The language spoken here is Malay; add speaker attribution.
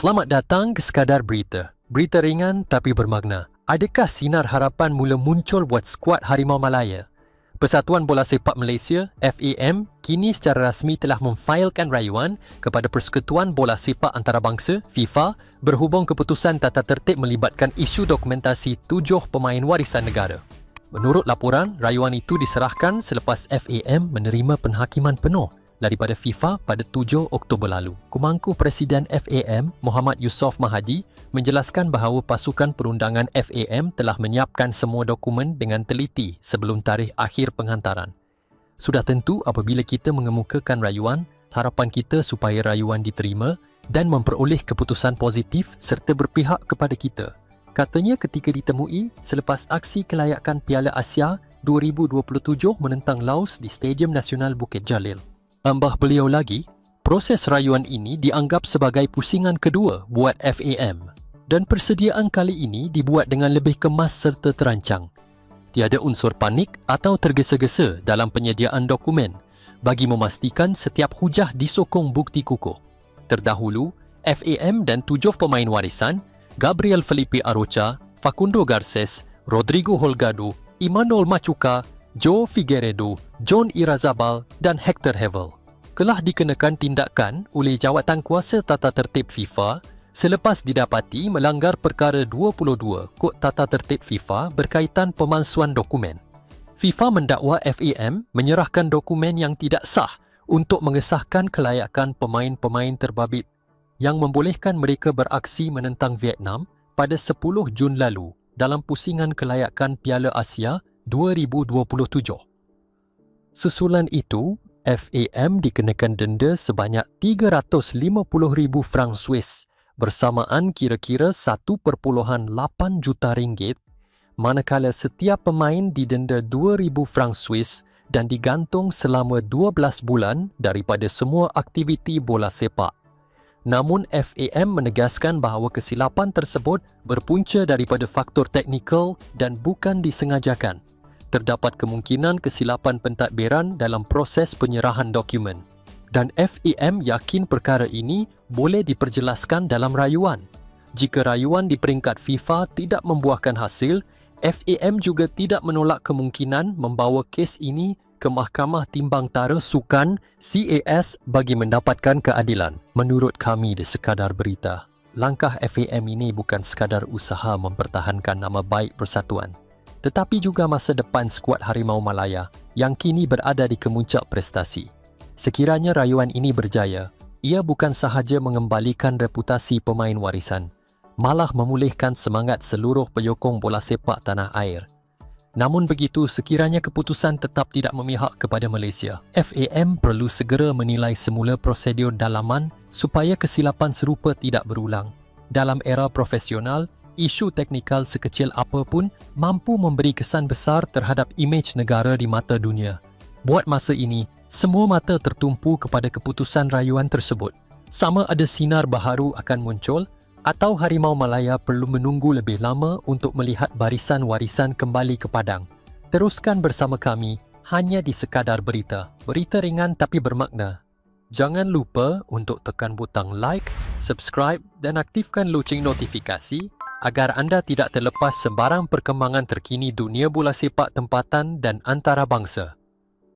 Speaker 1: Selamat datang ke Sekadar Berita. Berita ringan tapi bermakna. Adakah sinar harapan mula muncul buat skuad Harimau Malaya? Persatuan Bola Sepak Malaysia, FAM, kini secara rasmi telah memfailkan rayuan kepada Persekutuan Bola Sepak Antarabangsa, FIFA, berhubung keputusan tata tertib melibatkan isu dokumentasi tujuh pemain warisan negara. Menurut laporan, rayuan itu diserahkan selepas FAM menerima penhakiman penuh daripada FIFA pada 7 Oktober lalu. Kumangku Presiden FAM, Muhammad Yusof Mahadi, menjelaskan bahawa pasukan perundangan FAM telah menyiapkan semua dokumen dengan teliti sebelum tarikh akhir penghantaran. Sudah tentu apabila kita mengemukakan rayuan, harapan kita supaya rayuan diterima dan memperoleh keputusan positif serta berpihak kepada kita. Katanya ketika ditemui selepas aksi kelayakan Piala Asia 2027 menentang Laos di Stadium Nasional Bukit Jalil. Ambah beliau lagi, proses rayuan ini dianggap sebagai pusingan kedua buat FAM dan persediaan kali ini dibuat dengan lebih kemas serta terancang. Tiada unsur panik atau tergesa-gesa dalam penyediaan dokumen bagi memastikan setiap hujah disokong bukti kukuh. Terdahulu, FAM dan tujuh pemain warisan, Gabriel Felipe Arocha, Facundo Garces, Rodrigo Holgado, Imanol Machuca, Joe Figueredo, John Irazabal dan Hector Hevel telah dikenakan tindakan oleh Jawatan Kuasa Tata Tertib FIFA selepas didapati melanggar perkara 22 Kod Tata Tertib FIFA berkaitan pemalsuan dokumen. FIFA mendakwa FAM menyerahkan dokumen yang tidak sah untuk mengesahkan kelayakan pemain-pemain terbabit yang membolehkan mereka beraksi menentang Vietnam pada 10 Jun lalu dalam pusingan kelayakan Piala Asia 2027. Susulan itu, FAM dikenakan denda sebanyak 350,000 franc Swiss bersamaan kira-kira 1.8 juta ringgit manakala setiap pemain didenda 2,000 franc Swiss dan digantung selama 12 bulan daripada semua aktiviti bola sepak. Namun FAM menegaskan bahawa kesilapan tersebut berpunca daripada faktor teknikal dan bukan disengajakan terdapat kemungkinan kesilapan pentadbiran dalam proses penyerahan dokumen. Dan FAM yakin perkara ini boleh diperjelaskan dalam rayuan. Jika rayuan di peringkat FIFA tidak membuahkan hasil, FAM juga tidak menolak kemungkinan membawa kes ini ke Mahkamah Timbang Tara Sukan CAS bagi mendapatkan keadilan. Menurut kami di sekadar berita, langkah FAM ini bukan sekadar usaha mempertahankan nama baik persatuan tetapi juga masa depan skuad Harimau Malaya yang kini berada di kemuncak prestasi. Sekiranya rayuan ini berjaya, ia bukan sahaja mengembalikan reputasi pemain warisan, malah memulihkan semangat seluruh penyokong bola sepak tanah air. Namun begitu, sekiranya keputusan tetap tidak memihak kepada Malaysia, FAM perlu segera menilai semula prosedur dalaman supaya kesilapan serupa tidak berulang. Dalam era profesional, isu teknikal sekecil apapun mampu memberi kesan besar terhadap imej negara di mata dunia. Buat masa ini, semua mata tertumpu kepada keputusan rayuan tersebut. Sama ada sinar baharu akan muncul atau Harimau Malaya perlu menunggu lebih lama untuk melihat barisan warisan kembali ke Padang. Teruskan bersama kami hanya di sekadar berita. Berita ringan tapi bermakna. Jangan lupa untuk tekan butang like, subscribe dan aktifkan loceng notifikasi agar anda tidak terlepas sebarang perkembangan terkini dunia bola sepak tempatan dan antarabangsa.